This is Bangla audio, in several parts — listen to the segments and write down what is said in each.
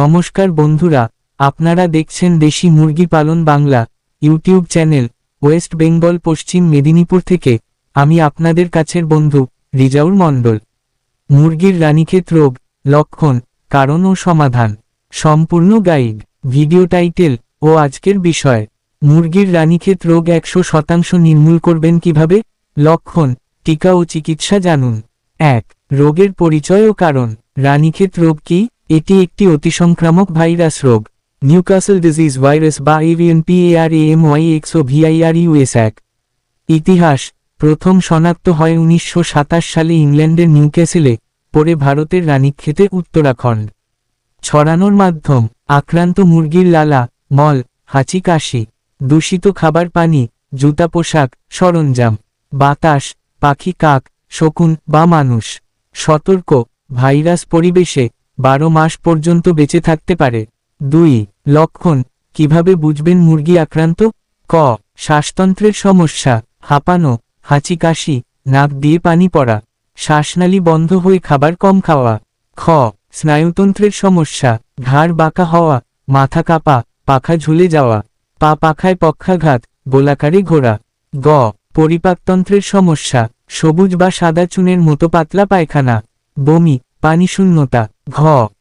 নমস্কার বন্ধুরা, আপনারা দেখছেন দেশি মুরগি পালন Bangla, YouTube channel, West Bengal, Paschim Medinipur থেকে, আমি আপনাদের কাছের বন্ধু রিজাউর মণ্ডল। মুরগির রানীক্ষেত রোগ, লক্ষণ, কারণ ও সমাধান। সম্পূর্ণ গাইড, ভিডিও টাইটেল ও আজকের বিষয়। মুরগির রানীক্ষেত রোগ একশো শতাংশ নির্মূল করবেন কীভাবে? লক্ষণ, টিকা ও চিকিৎসা জানুন। এক, রোগের পরিচয় ও কারণ। রানীক্ষেত রোগ কি? এটি একটি অতিসংক্রামক ভাইরাস রোগ নিউকাসল ডিজিজ ভাইরাস বা avian P A R A M Y X O V I R U S এক। ইতিহাস, প্রথম শনাক্ত হয় উনিশশো সাতাশ সালে ইংল্যান্ডের নিউক্যাসেলে, পরে ভারতের রানীক্ষেতে উত্তরাখণ্ড। ছড়ানোর মাধ্যম, আক্রান্ত মুরগির লালা, মল, হাঁচি কাশি, দূষিত খাবার পানি, জুতা পোশাক, সরঞ্জাম, বাতাস, পাখি কাক, শকুন বা মানুষ। সতর্ক, ভাইরাস পরিবেশে বারো মাস পর্যন্ত বেঁচে থাকতে পারে। দুই, লক্ষণ, কীভাবে বুঝবেন মুরগি আক্রান্ত? ক, শ্বাসতন্ত্রের সমস্যা, হাঁপানো, হাঁচি কাশি, নাক দিয়ে পানি পড়া, শ্বাসনালী বন্ধ হয়ে খাবার কম খাওয়া। খ, স্নায়ুতন্ত্রের সমস্যা, ঘাড় বাঁকা হওয়া, মাথা কাঁপা, পাখা ঝুলে যাওয়া, পা পাখায় পক্ষাঘাত, গোলাকারে ঘোরা। গ, পরিপাকতন্ত্রের সমস্যা, সবুজ বা সাদা চুনের মতো পাতলা পায়খানা, বমি, পানি শূন্যতা। ঘ,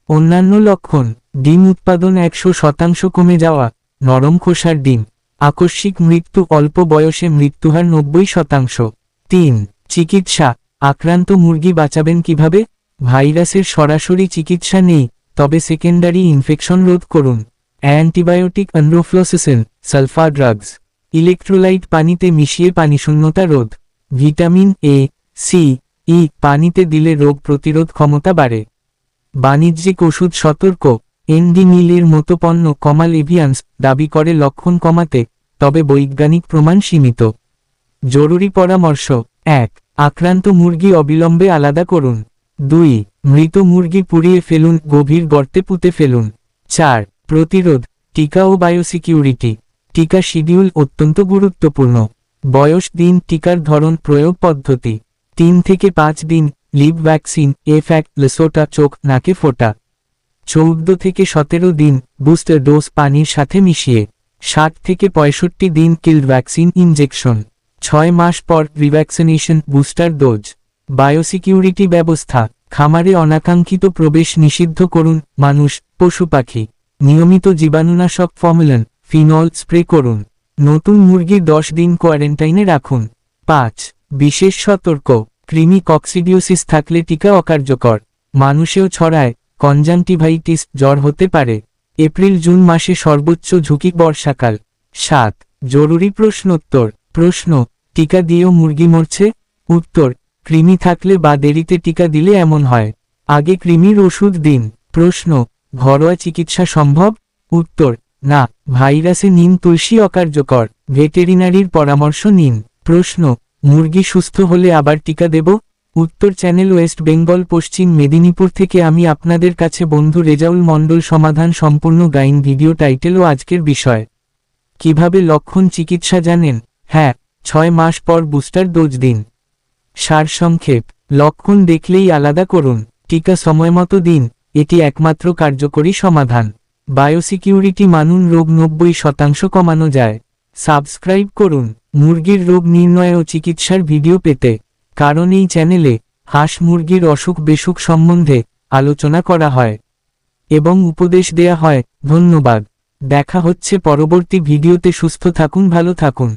অন্যান্য লক্ষণ, ডিম উৎপাদন একশো শতাংশ কমে যাওয়া, নরম খোসার ডিম, আকস্মিক মৃত্যু অল্প বয়সে মৃত্যুহার নব্বই শতাংশ। তিন, চিকিৎসা, আক্রান্ত মুরগি বাঁচাবেন কীভাবে? ভাইরাসের সরাসরি চিকিৎসা নেই, তবে সেকেন্ডারি ইনফেকশন রোধ করুন। Antibiotic enrofloxacin, sulphur drugs. Electrolyte পানিতে মিশিয়ে পানিশূন্যতা রোধ। ভিটামিন এ, সি, ই, পানিতে দিলে রোগ প্রতিরোধ ক্ষমতা বাড়ে। বাণিজ্যিক ওষুধ সতর্ক এনডি মিলের মতো পণ্য কমাল এভিয়ান্স দাবি করে লক্ষণ কমাতে, তবে বৈজ্ঞানিক প্রমাণ সীমিত। জরুরি পরামর্শ, এক, আক্রান্ত মুরগি অবিলম্বে আলাদা করুন। দুই, মৃত মুরগি পুড়িয়ে ফেলুন, গভীর গর্তে পুঁতে ফেলুন। চার, প্রতিরোধ, টিকা ও বায়োসিকিউরিটি। টিকা শিডিউল অত্যন্ত গুরুত্বপূর্ণ। বয়স দিন, টিকার ধরন, প্রয়োগ পদ্ধতি। তিন থেকে পাঁচ দিন লিভ ভ্যাকসিন এফ্যাক লেসোটা, চোখ, নাকে ফোটা। চৌদ্দ থেকে সতেরো দিন বুস্টার ডোজ পানির সাথে মিশিয়ে। ষাট থেকে পঁয়ষট্টি দিন কিল্ড ভ্যাকসিন ইনজেকশন। ছয় মাস পর রিভ্যাকসিনেশন বুস্টার ডোজ। বায়োসিকিউরিটি ব্যবস্থা। খামারে অনাকাঙ্ক্ষিত প্রবেশ নিষিদ্ধ করুন, মানুষ, পশু পাখি। নিয়মিত জীবাণুনাশক ফর্মুলান, ফিনল স্প্রে করুন। নতুন মুরগি দশ দিন কোয়ারেন্টাইনে রাখুন। পাঁচ, বিশেষ সতর্ক। কৃমি কক্সিডিওসিস থাকলে টিকা অকার্যকর। মানুষেও ছড়ায়, কনজাংটিভাইটিস, জ্বর হতে পারে। এপ্রিল জুন মাসে সর্বোচ্চ ঝুঁকি বর্ষাকাল। সাত, জরুরি প্রশ্নোত্তর। প্রশ্ন, টিকা দিয়েও মুরগি মরছে? উত্তর, কৃমি থাকলে বা দেরিতে টিকা দিলে এমন হয়। আগে কৃমির ওষুধ দিন। প্রশ্ন, ঘরোয়া চিকিৎসা সম্ভব? উত্তর, না, ভাইরাসে নিন তুলসী অকার্যকর। ভেটেরিনারির পরামর্শ নিন। প্রশ্ন মুরগি সুস্থ হলে আবার টিকা দেব? উত্তর চ্যানেল ওয়েস্ট বেঙ্গল, পশ্চিম মেদিনীপুর থেকে আমি আপনাদের কাছে বন্ধু রেজাউল মণ্ডল সমাধান সম্পূর্ণ গাইন ভিডিও টাইটেল ও আজকের বিষয়। কীভাবে লক্ষণ চিকিৎসা জানেন? হ্যাঁ ছয় মাস পর বুস্টার ডোজ দিন। সারসংক্ষেপ লক্ষণ দেখলেই আলাদা করুন। টিকা সময়মতো দিন। এটি একমাত্র কার্যকরী সমাধান। বায়োসিকিউরিটি মানুন রোগ নব্বই শতাংশ কমানো যায়। সাবস্ক্রাইব করুন মুরগির রোগ নির্ণয় ও চিকিৎসার ভিডিও পেতে, কারণ এই চ্যানেলে হাঁস মুরগির অসুখ বেসুখ সম্বন্ধে আলোচনা করা হয় এবং উপদেশ দেয়া হয়। ধন্যবাদ। দেখা হচ্ছে পরবর্তী ভিডিওতে। সুস্থ থাকুন, ভালো থাকুন।